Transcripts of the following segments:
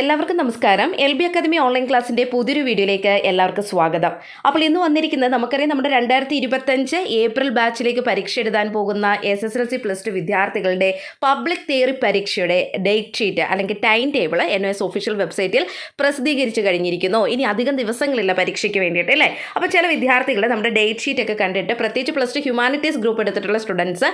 എല്ലാവർക്കും നമസ്കാരം. L B academy online ക്ലാസ്സിന്റെ പുതിയൊരു വീഡിയോയിലേക്ക് എല്ലാവർക്കും സ്വാഗതം. അപ്പോൾ ഇന്ന് വന്നിരിക്കുന്നത് നമുക്കറിയാം നമ്മുടെ രണ്ടായിരത്തി ഇരുപത്തഞ്ച് ഏപ്രിൽ ബാച്ചിലേക്ക് പരീക്ഷ എഴുതാൻ പോകുന്ന S S L C plus two വിദ്യാർത്ഥികളുടെ പബ്ലിക് തിയറി പരീക്ഷയുടെ ഡേറ്റ് ഷീറ്റ് അല്ലെങ്കിൽ time table N S official വെബ്സൈറ്റിൽ പ്രസിദ്ധീകരിച്ച് കഴിഞ്ഞിരിക്കുന്നു. ഇനി അധികം ദിവസങ്ങളില്ല പരീക്ഷയ്ക്ക് വേണ്ടിയിട്ട് അല്ലേ? അപ്പോൾ ചില വിദ്യാർത്ഥികൾ നമ്മുടെ ഡേറ്റ് ഷീറ്റ് ഒക്കെ കണ്ടിട്ട് പ്രത്യേകിച്ച് പ്ലസ് ടു ഹ്യൂമാനിറ്റീസ് ഗ്രൂപ്പ് എടുത്തിട്ടുള്ള സ്റ്റുഡൻസ്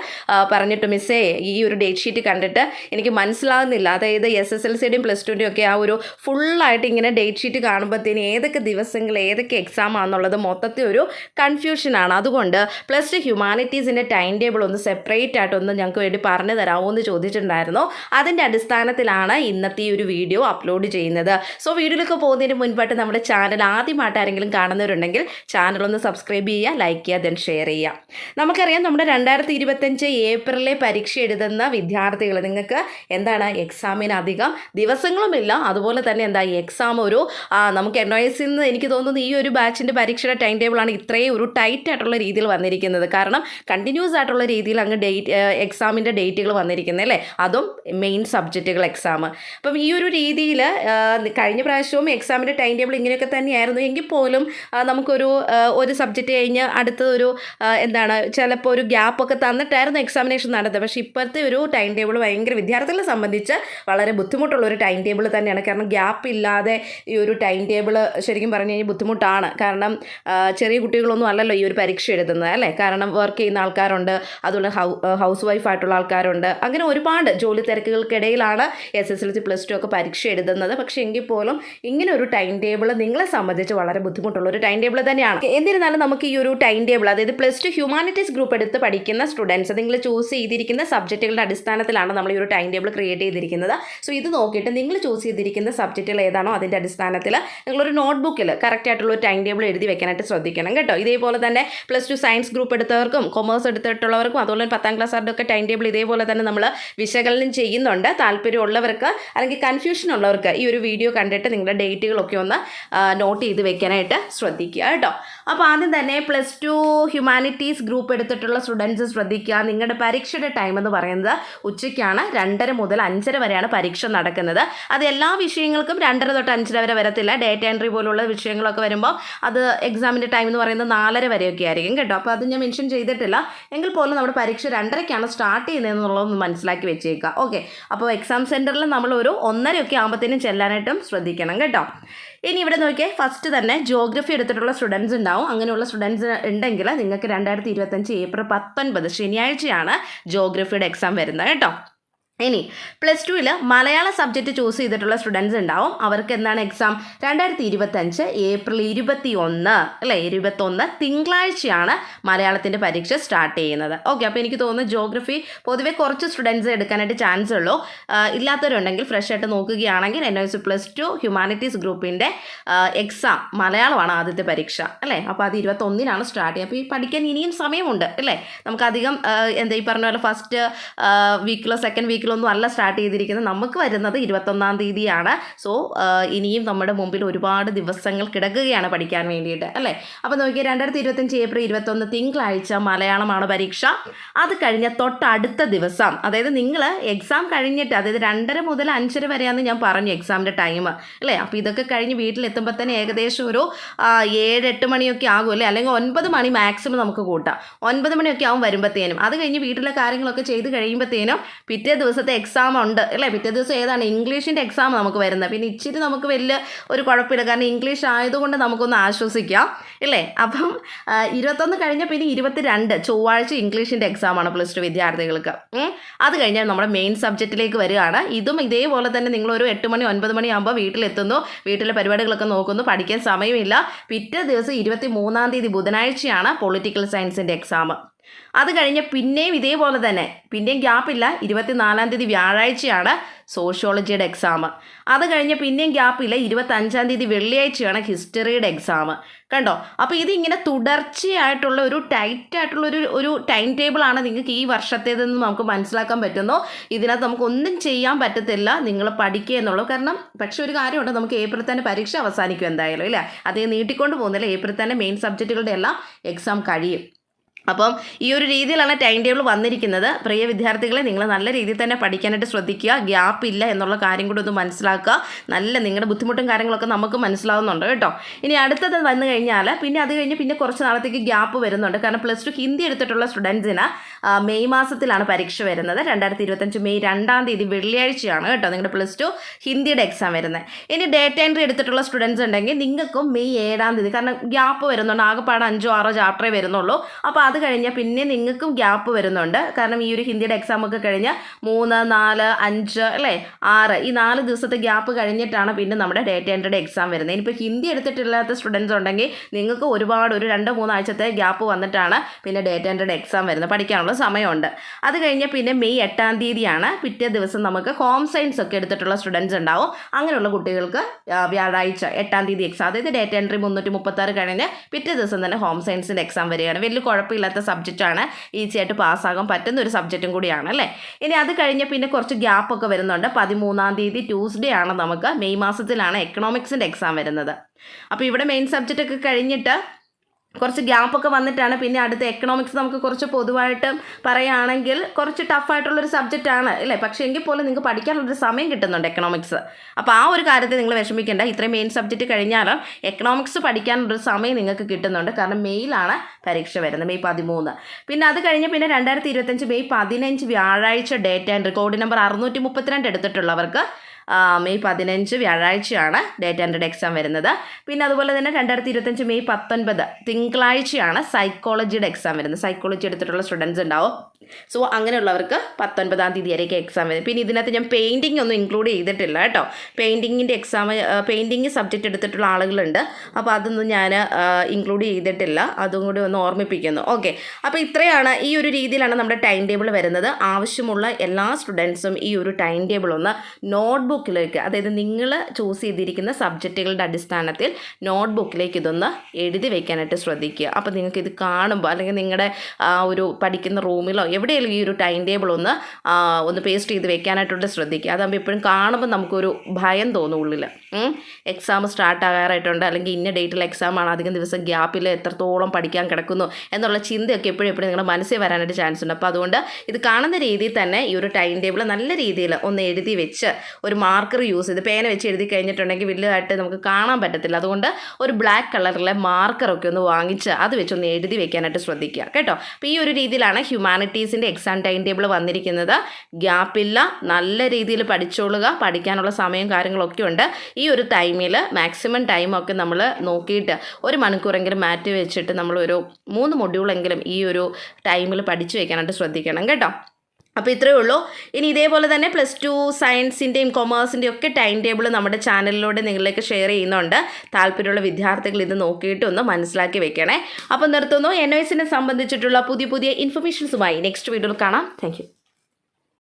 പറഞ്ഞിട്ട് മിസ്സേ ഈ ഒരു ഡേറ്റ് ഷീറ്റ് കണ്ടിട്ട് എനിക്ക് മനസ്സിലാകുന്നില്ല അതായത് എസ് എസ് എൽ സിയുടെയും പ്ലസ് ടുവിന്റെയും ഒക്കെ ആ ഒരു ഫുള്ളായിട്ട് ഇങ്ങനെ ഡേറ്റ് ഷീറ്റ് കാണുമ്പോഴത്തേന് ഏതൊക്കെ ദിവസങ്ങൾ ഏതൊക്കെ എക്സാം ആണെന്നുള്ളത് മൊത്തത്തിൽ ഒരു കൺഫ്യൂഷനാണ് അതുകൊണ്ട് പ്ലസ് ടു ഹ്യൂമാനിറ്റീസിന്റെ ടൈം ടേബിൾ ഒന്ന് സെപ്പറേറ്റ് ആയിട്ട് ഒന്ന് ഞങ്ങൾക്ക് വേണ്ടി പറഞ്ഞു തരാമോ എന്ന് ചോദിച്ചിട്ടുണ്ടായിരുന്നു. അതിന്റെ അടിസ്ഥാനത്തിലാണ് ഇന്നത്തെ ഈ ഒരു വീഡിയോ അപ്ലോഡ് ചെയ്യുന്നത്. സോ വീഡിയോയിലൊക്കെ പോകുന്നതിന് മുൻപായിട്ട് നമ്മുടെ ചാനൽ ആദ്യമായിട്ട് ആരെങ്കിലും കാണുന്നവരുണ്ടെങ്കിൽ ചാനൽ ഒന്ന് സബ്സ്ക്രൈബ് ചെയ്യുക ലൈക്ക് ചെയ്യുക ദെൻ ഷെയർ ചെയ്യുക. നമുക്കറിയാം നമ്മുടെ രണ്ടായിരത്തി ഇരുപത്തഞ്ച് ഏപ്രിലെ പരീക്ഷ എഴുതുന്ന വിദ്യാർത്ഥികൾ നിങ്ങൾക്ക് എന്താണ് എക്സാമിന് അധികം ദിവസങ്ങളുമില്ല അതുപോലെ തന്നെ എന്താ ഈ എക്സാം ഒരു നമുക്ക് എൻ ഒ എസിൽ നിന്ന് എനിക്ക് തോന്നുന്നത് ഈ ഒരു ബാച്ചിന്റെ പരീക്ഷയുടെ ടൈം ടേബിളാണ് ഇത്രയും ഒരു ടൈറ്റ് ആയിട്ടുള്ള രീതിയിൽ വന്നിരിക്കുന്നത്. കാരണം കണ്ടിന്യൂസ് ആയിട്ടുള്ള രീതിയിൽ അങ്ങ് ഡേറ്റ് എക്സാമിന്റെ ഡേറ്റുകൾ വന്നിരിക്കുന്നത് അല്ലേ? അതും മെയിൻ സബ്ജക്റ്റുകൾ എക്സാം അപ്പം ഈ ഒരു രീതിയിൽ കഴിഞ്ഞ പ്രാവശ്യവും എക്സാമിന്റെ ടൈം ടേബിൾ ഇങ്ങനെയൊക്കെ തന്നെയായിരുന്നു. എങ്കിൽ പോലും നമുക്കൊരു ഒരു സബ്ജക്റ്റ് കഴിഞ്ഞ് അടുത്തൊരു ഒരു എന്താണ് ചിലപ്പോൾ ഒരു ഗ്യാപ്പൊക്കെ തന്നിട്ടായിരുന്നു എക്സാമിനേഷൻ നടത്തുക പക്ഷേ ഇപ്പോഴത്തെ ഒരു ടൈം ടേബിൾ ഭയങ്കര വിദ്യാർത്ഥികളെ സംബന്ധിച്ച് വളരെ ബുദ്ധിമുട്ടുള്ള ഒരു ടൈം ടേബിൾ തന്നെയാണ്. കാരണം ഗ്യാപ്പ് ഇല്ലാതെ ഈ ഒരു ടൈം ടേബിൾ ശരിക്കും പറഞ്ഞു കഴിഞ്ഞാൽ ബുദ്ധിമുട്ടാണ്. കാരണം ചെറിയ കുട്ടികളൊന്നും അല്ലല്ലോ ഈ ഒരു പരീക്ഷ എഴുതുന്നത് അല്ലേ? കാരണം വർക്ക് ചെയ്യുന്ന ആൾക്കാരുണ്ട് അതുപോലെ ഹൗസ് വൈഫ് ആയിട്ടുള്ള ആൾക്കാരുണ്ട്. അങ്ങനെ ഒരുപാട് ജോലി തിരക്കുകൾക്കിടയിലാണ് S S L C plus two ഒക്കെ പരീക്ഷ എഴുതുന്നത്. പക്ഷേ എങ്കിൽ പോലും ഇങ്ങനെ ഒരു ടൈം ടേബിൾ നിങ്ങളെ സംബന്ധിച്ച് വളരെ ബുദ്ധിമുട്ടുള്ള ഒരു ടൈം ടേബിൾ തന്നെയാണ്. എന്നിരുന്നാലും നമുക്ക് ഈ ഒരു ടൈം ടേബിൾ അതായത് പ്ലസ് ടു ഹ്യൂമാനിറ്റീസ് ഗ്രൂപ്പ് എടുത്ത് പഠിക്കുന്ന സ്റ്റുഡൻസ് നിങ്ങൾ ചൂസ് ചെയ്തിരിക്കുന്ന സബ്ജക്റ്റുകളുടെ അടിസ്ഥാനത്തിലാണ് നമ്മൾ ഈ ഒരു ടൈം ടേബിൾ ക്രിയേറ്റ് ചെയ്തിരിക്കുന്നത്. സോ ഇത് നോക്കിയിട്ട് നിങ്ങൾ ചൂസ് ചെയ്തിരിക്കുന്ന സബ്ജക്റ്റുകൾ ഏതാണോ അതിന്റെ അടിസ്ഥാനത്തിൽ നിങ്ങളൊരു നോട്ട്ബുക്കിൽ കറക്റ്റായിട്ടുള്ള ഒരു ടൈം ടേബിൾ എഴുതി വെക്കാനായിട്ട് ശ്രദ്ധിക്കണം കേട്ടോ. ഇതേപോലെ തന്നെ പ്ലസ് ടു സയൻസ് ഗ്രൂപ്പ് എടുത്തവർക്കും കൊമേഴ്സ് എടുത്തിട്ടുള്ളവർക്കും അതുപോലെ പത്താം ക്ലാസ്സുകാരുടെ ഒക്കെ ടൈം ടേബിൾ ഇതേപോലെ തന്നെ നമ്മൾ വിശകലനം ചെയ്യുന്നുണ്ട്. താല്പര്യമുള്ളവർക്ക് അല്ലെങ്കിൽ കൺഫ്യൂഷൻ ഉള്ളവർക്ക് ഈ ഒരു വീഡിയോ കണ്ടിട്ട് നിങ്ങളുടെ ഡേറ്റുകളൊക്കെ ഒന്ന് നോട്ട് ചെയ്ത് വെക്കാനായിട്ട് ശ്രദ്ധിക്കുക കേട്ടോ. അപ്പോൾ ആദ്യം തന്നെ പ്ലസ് ടു ഹ്യൂമാനിറ്റീസ് ഗ്രൂപ്പ് എടുത്തിട്ടുള്ള സ്റ്റുഡൻസ് ശ്രദ്ധിക്കുക. നിങ്ങളുടെ പരീക്ഷയുടെ ടൈം എന്ന് പറയുന്നത് ഉച്ചയ്ക്കാണ്. രണ്ടര മുതൽ അഞ്ചര വരെയാണ് പരീക്ഷ നടക്കുന്നത്. അത് വിഷയങ്ങൾക്കും രണ്ടര തൊട്ട് അഞ്ചര വരെ വരത്തില്ല. ഡേറ്റ എൻട്രി പോലുള്ള വിഷയങ്ങളൊക്കെ വരുമ്പോൾ അത് എക്സാമിന്റെ ടൈം എന്ന് പറയുന്നത് നാലര വരെയൊക്കെ ആയിരിക്കും കേട്ടോ. അപ്പോൾ അത് ഞാൻ മെൻഷൻ ചെയ്തിട്ടില്ല. എങ്കിൽ പോലും നമ്മുടെ പരീക്ഷ രണ്ടരയ്ക്കാണ് സ്റ്റാർട്ട് ചെയ്യുന്നതെന്നുള്ളതൊന്ന് മനസ്സിലാക്കി വെച്ചേക്കുക. ഓക്കെ അപ്പോൾ എക്സാം സെന്ററിൽ നമ്മൾ ഒരു ഒന്നരയൊക്കെ ആകുമ്പോഴത്തേനും ചെല്ലാനായിട്ടും ശ്രദ്ധിക്കണം കേട്ടോ. ഇനി ഇവിടെ നോക്കിയാൽ ഫസ്റ്റ് തന്നെ ജോഗ്രഫി എടുത്തിട്ടുള്ള സ്റ്റുഡൻസ് ഉണ്ടാവും. അങ്ങനെയുള്ള സ്റ്റുഡൻസ് ഉണ്ടെങ്കിൽ നിങ്ങൾക്ക് രണ്ടായിരത്തി ഇരുപത്തഞ്ച് ഏപ്രിൽ പത്തൊൻപത് ശനിയാഴ്ചയാണ് ജോഗ്രഫിയുടെ എക്സാം വരുന്നത് കേട്ടോ. ഇനി പ്ലസ് ടുവിൽ മലയാള സബ്ജക്റ്റ് ചൂസ് ചെയ്തിട്ടുള്ള സ്റ്റുഡൻസ് ഉണ്ടാവും. അവർക്ക് എന്താണ് എക്സാം രണ്ടായിരത്തി ഇരുപത്തഞ്ച് ഏപ്രിൽ ഇരുപത്തി ഒന്ന് അല്ലേ? ഇരുപത്തൊന്ന് തിങ്കളാഴ്ചയാണ് മലയാളത്തിന്റെ പരീക്ഷ സ്റ്റാർട്ട് ചെയ്യുന്നത്. ഓക്കെ അപ്പോൾ എനിക്ക് തോന്നുന്നു ജോഗ്രഫി പൊതുവെ കുറച്ച് സ്റ്റുഡൻസ് എടുക്കാനായിട്ട് ചാൻസ് ഉള്ളൂ. ഇല്ലാത്തവരുണ്ടെങ്കിൽ ഫ്രഷ് ആയിട്ട് നോക്കുകയാണെങ്കിൽ N S plus two humanities ഗ്രൂപ്പിന്റെ എക്സാം മലയാളമാണ് ആദ്യത്തെ പരീക്ഷ അല്ലേ? അപ്പോൾ അത് ഇരുപത്തൊന്നിനാണ് സ്റ്റാർട്ട് ചെയ്യുക. അപ്പോൾ ഈ പഠിക്കാൻ ഇനിയും സമയമുണ്ട് അല്ലേ? നമുക്കധികം എന്താ ഈ പറഞ്ഞ പോലെ ഫസ്റ്റ് വീക്കിലോ സെക്കൻഡ് വീക്കിലോ ഒന്നും അല്ല സ്റ്റാർട്ട് ചെയ്തിരിക്കുന്നത്. നമുക്ക് വരുന്നത് ഇരുപത്തൊന്നാം തീയതിയാണ്. സോ ഇനിയും നമ്മുടെ മുമ്പിൽ ഒരുപാട് ദിവസങ്ങൾ കിടക്കുകയാണ് പഠിക്കാൻ വേണ്ടിയിട്ട് അല്ലേ? അപ്പോൾ നോക്കിയാൽ രണ്ടായിരത്തി ഇരുപത്തഞ്ച് ഏപ്രിൽ ഇരുപത്തൊന്ന് തിങ്കളാഴ്ച മലയാളമാണ് പരീക്ഷ. അത് കഴിഞ്ഞ തൊട്ടടുത്ത ദിവസം അതായത് നിങ്ങൾ എക്സാം കഴിഞ്ഞിട്ട് അതായത് രണ്ടര മുതൽ അഞ്ചര വരെയാണെന്ന് ഞാൻ പറഞ്ഞു എക്സാമിന്റെ ടൈം അല്ലേ? അപ്പോൾ ഇതൊക്കെ കഴിഞ്ഞ് വീട്ടിലെത്തുമ്പോൾ തന്നെ ഏകദേശം ഒരു ഏഴ് എട്ട് മണിയൊക്കെ ആകും അല്ലേ? അല്ലെങ്കിൽ ഒൻപത് മണി മാക്സിമം നമുക്ക് കൂട്ടാം. ഒൻപത് മണിയൊക്കെ ആവും വരുമ്പോഴത്തേനും അത് കഴിഞ്ഞ് വീട്ടിലെ കാര്യങ്ങളൊക്കെ ചെയ്ത് കഴിയുമ്പോഴത്തേനും പിറ്റേ ദിവസത്തെ എക്സാം ഉണ്ട്. അല്ലേ? പിറ്റേ ദിവസം ഏതാണ്? ഇംഗ്ലീഷിന്റെ എക്സാം നമുക്ക് വരുന്നത്. പിന്നെ ഇച്ചിരി നമുക്ക് വലിയ ഒരു കുഴപ്പമില്ല. കാരണം ഇംഗ്ലീഷ് ആയതുകൊണ്ട് നമുക്കൊന്ന് ആശ്വസിക്കാം. അല്ലേ? അപ്പം ഇരുപത്തൊന്ന് കഴിഞ്ഞാൽ പിന്നെ ഇരുപത്തിരണ്ട് ചൊവ്വാഴ്ച ഇംഗ്ലീഷിന്റെ എക്സാമാണ് പ്ലസ് ടു വിദ്യാർത്ഥികൾക്ക്. അത് കഴിഞ്ഞാൽ നമ്മുടെ മെയിൻ സബ്ജക്റ്റിലേക്ക് വരികയാണ്. ഇതും ഇതേപോലെ തന്നെ നിങ്ങളൊരു എട്ട് മണി ഒൻപത് മണിയാകുമ്പോൾ വീട്ടിലെത്തുന്നു. വീട്ടിലെ പരിപാടികളൊക്കെ നോക്കുന്നു. പഠിക്കാൻ സമയമില്ല. പിറ്റേ ദിവസം ഇരുപത്തി മൂന്നാം തീയതി ബുധനാഴ്ചയാണ് പൊളിറ്റിക്കൽ സയൻസിന്റെ എക്സാം അത് കഴിഞ്ഞ് പിന്നെയും ഇതേപോലെ തന്നെ. പിന്നെയും ഗ്യാപ്പില്ല ഇരുപത്തിനാലാം തീയതി വ്യാഴാഴ്ചയാണ് സോഷ്യോളജിയുടെ എക്സാം അത് കഴിഞ്ഞ് പിന്നെയും ഗ്യാപ്പില്ല ഇരുപത്തഞ്ചാം തീയതി വെള്ളിയാഴ്ചയാണ് ഹിസ്റ്ററിയുടെ എക്സാം കണ്ടോ? അപ്പോൾ ഇതിങ്ങനെ തുടർച്ചയായിട്ടുള്ള ഒരു ടൈറ്റ് ആയിട്ടുള്ള ഒരു ഒരു ടൈം ടേബിളാണ് നിങ്ങൾക്ക് ഈ വർഷത്തേതെന്ന് നമുക്ക് മനസ്സിലാക്കാൻ പറ്റുന്നു. ഇതിനകത്ത് നമുക്ക് ഒന്നും ചെയ്യാൻ പറ്റത്തില്ല. നിങ്ങൾ പഠിക്കുക എന്നുള്ളൂ കാരണം പക്ഷേ ഒരു കാര്യമുണ്ട്. നമുക്ക് ഏപ്രിൽ തന്നെ പരീക്ഷ അവസാനിക്കും എന്തായാലും ഇല്ല അതേ നീട്ടിക്കൊണ്ട് പോകുന്നില്ല ഏപ്രിൽ തന്നെ മെയിൻ സബ്ജക്റ്റുകളുടെ എല്ലാം എക്സാം കഴിയും. അപ്പം ഈ ഒരു രീതിയിലാണ് ടൈം ടേബിൾ വന്നിരിക്കുന്നത്. പ്രിയ വിദ്യാർത്ഥികളെ നിങ്ങൾ നല്ല രീതിയിൽ തന്നെ പഠിക്കാനായിട്ട് ശ്രദ്ധിക്കുക. ഗ്യാപ്പ് ഇല്ല എന്നുള്ള കാര്യം കൂടി ഒന്ന് മനസ്സിലാക്കുക. നല്ല നിങ്ങളുടെ ബുദ്ധിമുട്ടും കാര്യങ്ങളൊക്കെ നമുക്ക് മനസ്സിലാവുന്നുണ്ട് കേട്ടോ. ഇനി അടുത്തത് വന്നു കഴിഞ്ഞാൽ പിന്നെ അത് കഴിഞ്ഞ് പിന്നെ കുറച്ച് നാളത്തേക്ക് ഗ്യാപ്പ് വരുന്നുണ്ട്. കാരണം പ്ലസ് ടു ഹിന്ദി എടുത്തിട്ടുള്ള സ്റ്റുഡൻസിന് മെയ് മാസത്തിലാണ് പരീക്ഷ വരുന്നത്. രണ്ടായിരത്തി ഇരുപത്തഞ്ച് മെയ് രണ്ടാം തീയതി വെള്ളിയാഴ്ചയാണ് കേട്ടോ നിങ്ങളുടെ പ്ലസ് ടു ഹിന്ദിയുടെ എക്സാം വരുന്നത്. ഇനി ഡേറ്റ് എൻട്രി എടുത്തിട്ടുള്ള സ്റ്റുഡൻസ് ഉണ്ടെങ്കിൽ നിങ്ങൾക്കും മെയ് ഏഴാം തീയതി കാരണം ഗ്യാപ്പ് വരുന്നുണ്ട്. ആകെപ്പാട് അഞ്ചോ ആറോ ചാപ്റ്ററേ വരുന്നുള്ളൂ. അപ്പോൾ അത് കഴിഞ്ഞാൽ പിന്നെ നിങ്ങൾക്കും ഗ്യാപ്പ് വരുന്നുണ്ട്. കാരണം ഈ ഒരു ഹിന്ദിയുടെ എക്സാം ഒക്കെ കഴിഞ്ഞ് മൂന്ന് നാല് അഞ്ച് അല്ലേ? ആറ്. ഈ നാല് ദിവസത്തെ ഗ്യാപ്പ് കഴിഞ്ഞിട്ടാണ് പിന്നെ നമ്മുടെ ഡേറ്റ് എൻട്രിയുടെ എക്സാം വരുന്നത്. ഇനിയിപ്പോൾ ഹിന്ദി എടുത്തിട്ടില്ലാത്ത സ്റ്റുഡൻസ് ഉണ്ടെങ്കിൽ നിങ്ങൾക്ക് ഒരുപാട് ഒരു രണ്ട് മൂന്നാഴ്ചത്തെ ഗ്യാപ്പ് വന്നിട്ടാണ് പിന്നെ ഡേറ്റ് എൻട്രിയുടെ എക്സാം വരുന്നത്. പഠിക്കാനുള്ള സമയമുണ്ട്. അത് കഴിഞ്ഞ് പിന്നെ മെയ് എട്ടാം തീയതിയാണ് പിറ്റേ ദിവസം നമുക്ക് ഹോം സയൻസ് ഒക്കെ എടുത്തിട്ടുള്ള സ്റ്റുഡൻസ് ഉണ്ടാവും. അങ്ങനെയുള്ള കുട്ടികൾക്ക് വ്യാഴാഴ്ച എട്ടാം തീയതി എക്സാം അതായത് ഡേറ്റ് എൻട്രി മുന്നൂറ്റി മുപ്പത്താറ് കഴിഞ്ഞ് പിറ്റേ ദിവസം തന്നെ ഹോം സയൻസിന്റെ എക്സാം വരികയാണ്. വലിയ കുഴപ്പമില്ലാത്ത സബ്ജക്റ്റാണ് ഈസി ആയിട്ട് പാസ്സാകാൻ പറ്റുന്ന ഒരു സബ്ജക്റ്റും കൂടിയാണ് അല്ലേ? ഇനി അത് കഴിഞ്ഞ് പിന്നെ കുറച്ച് ഗ്യാപ്പൊക്കെ വരുന്നുണ്ട്. പതിമൂന്നാം തീയതി ട്യൂസ്ഡേ ആണ് നമുക്ക്. മെയ് മാസത്തിലാണ് എക്കണോമിക്സിന്റെ എക്സാം വരുന്നത്. അപ്പോൾ ഇവിടെ മെയിൻ സബ്ജക്റ്റൊക്കെ കഴിഞ്ഞിട്ട് കുറച്ച് ഗ്യാപ്പൊക്കെ വന്നിട്ടാണ് പിന്നെ അടുത്ത എക്കണോമിക്സ് നമുക്ക് കുറച്ച് പൊതുവായിട്ട് പറയുകയാണെങ്കിൽ കുറച്ച് ടഫായിട്ടുള്ളൊരു സബ്ജക്റ്റാണ് അല്ലേ? പക്ഷേ എങ്കിൽ പോലും നിങ്ങൾക്ക് പഠിക്കാനുള്ളൊരു സമയം കിട്ടുന്നുണ്ട് എക്കണോമിക്സ് അപ്പോൾ ആ ഒരു കാര്യത്തിൽ നിങ്ങൾ വിഷമിക്കേണ്ട. ഇത്രയും മെയിൻ സബ്ജക്റ്റ് കഴിഞ്ഞാലും എക്കണോമിക്സ് പഠിക്കാനുള്ളൊരു സമയം നിങ്ങൾക്ക് കിട്ടുന്നുണ്ട്. കാരണം മെയ്യിലാണ് പരീക്ഷ വരുന്നത് മെയ് പതിമൂന്ന്. പിന്നെ അത് കഴിഞ്ഞ് പിന്നെ രണ്ടായിരത്തി ഇരുപത്തഞ്ച് മെയ് പതിനഞ്ച് വ്യാഴാഴ്ച ഡേറ്റ് ആൻഡ് റെക്കോർഡ് നമ്പർ അറുന്നൂറ്റി മുപ്പത്തിരണ്ട് എടുത്തിട്ടുള്ളവർക്ക് മെയ് പതിനഞ്ച് വ്യാഴാഴ്ചയാണ് ഡേറ്റ് ആൻഡ് എക്സാം വരുന്നത്. പിന്നെ അതുപോലെ തന്നെ രണ്ടായിരത്തി ഇരുപത്തഞ്ച് മെയ് പത്തൊൻപത് തിങ്കളാഴ്ചയാണ് സൈക്കോളജിയുടെ എക്സാം വരുന്നത്. സൈക്കോളജി എടുത്തിട്ടുള്ള സ്റ്റുഡൻസ് ഉണ്ടാവും. സോ അങ്ങനെയുള്ളവർക്ക് പത്തൊൻപതാം തീയതി വരെയൊക്കെ എക്സാം വരും പിന്നെ ഇതിനകത്ത് ഞാൻ പെയിന്റിംഗ് ഒന്നും ഇൻക്ലൂഡ് ചെയ്തിട്ടില്ല കേട്ടോ. പെയിന്റിങ്ങിന്റെ എക്സാം പെയിന്റിങ് സബ്ജക്റ്റ് എടുത്തിട്ടുള്ള ആളുകളുണ്ട്. അപ്പോൾ അതൊന്നും ഞാൻ ഇൻക്ലൂഡ് ചെയ്തിട്ടില്ല. അതും കൂടി ഒന്ന് ഓർമ്മിപ്പിക്കുന്നു. ഓക്കെ അപ്പോൾ ഇത്രയാണ് ഈ ഒരു രീതിയിലാണ് നമ്മുടെ ടൈം ടേബിൾ വരുന്നത്. ആവശ്യമുള്ള എല്ലാ സ്റ്റുഡൻസും ഈ ഒരു ടൈം ടേബിൾ ഒന്ന് നോട്ട്ബുക്കിലേക്ക് അതായത് നിങ്ങൾ ചൂസ് ചെയ്തിരിക്കുന്ന സബ്ജക്റ്റുകളുടെ അടിസ്ഥാനത്തിൽ നോട്ട്ബുക്കിലേക്ക് ഇതൊന്ന് എഴുതി വയ്ക്കാനായിട്ട് ശ്രദ്ധിക്കുക. അപ്പോൾ നിങ്ങൾക്ക് ഇത് കാണുമ്പോൾ അല്ലെങ്കിൽ നിങ്ങളുടെ ഒരു പഠിക്കുന്ന റൂമിലോ എവിടെയെങ്കിലും ഈ ഒരു ടൈം ടേബിൾ ഒന്ന് ഒന്ന് പേസ്റ്റ് ചെയ്ത് വെക്കാനായിട്ട് ശ്രദ്ധിക്കുക. അതാകുമ്പോൾ എപ്പോഴും കാണുമ്പോൾ നമുക്കൊരു ഭയം തോന്നും ഉള്ളിൽ എക്സാം സ്റ്റാർട്ട് ആകാറായിട്ടുണ്ട് അല്ലെങ്കിൽ ഇന്ന ഡേറ്റിൽ എക്സാം ആണ് അധികം ദിവസം ഗ്യാപ്പിൽ എത്രത്തോളം പഠിക്കാൻ കിടക്കുന്നു എന്നുള്ള ചിന്തയൊക്കെ എപ്പോഴും എപ്പോഴും നിങ്ങളുടെ മനസ്സിൽ വരാനായിട്ട് ചാൻസ് ഉണ്ട്. അപ്പോൾ അതുകൊണ്ട് ഇത് കാണുന്ന രീതിയിൽ തന്നെ ഈ ഒരു ടൈം ടേബിൾ നല്ല രീതിയിൽ ഒന്ന് എഴുതി വെച്ച് ഒരു മാർക്കർ യൂസ് ചെയ്ത് പേന വെച്ച് എഴുതി കഴിഞ്ഞിട്ടുണ്ടെങ്കിൽ വലുതായിട്ട് നമുക്ക് കാണാൻ പറ്റത്തില്ല. അതുകൊണ്ട് ഒരു ബ്ലാക്ക് കളറിലെ മാർക്കറൊക്കെ ഒന്ന് വാങ്ങിച്ച് അത് വെച്ചൊന്ന് എഴുതി വെക്കാനായിട്ട് ശ്രദ്ധിക്കുക കേട്ടോ. അപ്പോൾ ഈ ഒരു രീതിയിലാണ് ഹ്യൂമാനിറ്റീസിന്റെ എക്സാം ടൈം ടേബിൾ വന്നിരിക്കുന്നത്. ഗ്യാപ്പില്ല നല്ല രീതിയിൽ പഠിച്ചോളുക പഠിക്കാനുള്ള സമയം കാര്യങ്ങളൊക്കെ ഉണ്ട്. ഈ ഒരു ടൈമിൽ മാക്സിമം ടൈമൊക്കെ നമ്മൾ നോക്കിയിട്ട് ഒരു മണിക്കൂറെങ്കിലും മാറ്റി വെച്ചിട്ട് നമ്മളൊരു മൂന്ന് മൊഡ്യൂളെങ്കിലും ഈ ഒരു ടൈമിൽ പഠിച്ചു വെക്കാനായിട്ട് ശ്രദ്ധിക്കണം കേട്ടോ. അപ്പോൾ ഇത്രയേ ഉള്ളൂ. ഇനി ഇതേപോലെ തന്നെ പ്ലസ് ടു സയൻസിന്റെയും കൊമേഴ്സിന്റെയും ഒക്കെ ടൈം ടേബിൾ നമ്മുടെ ചാനലിലൂടെ നിങ്ങളിലേക്ക് ഷെയർ ചെയ്യുന്നുണ്ട്. താല്പര്യമുള്ള വിദ്യാർത്ഥികൾ ഇത് നോക്കിയിട്ട് ഒന്ന് മനസ്സിലാക്കി വെക്കണേ. അപ്പോൾ നിർത്തുന്നു. എൻ ഒ എസിനെ സംബന്ധിച്ചിട്ടുള്ള പുതിയ പുതിയ ഇൻഫർമേഷൻസുമായി നെക്സ്റ്റ് വീഡിയോയിൽ കാണാം. താങ്ക്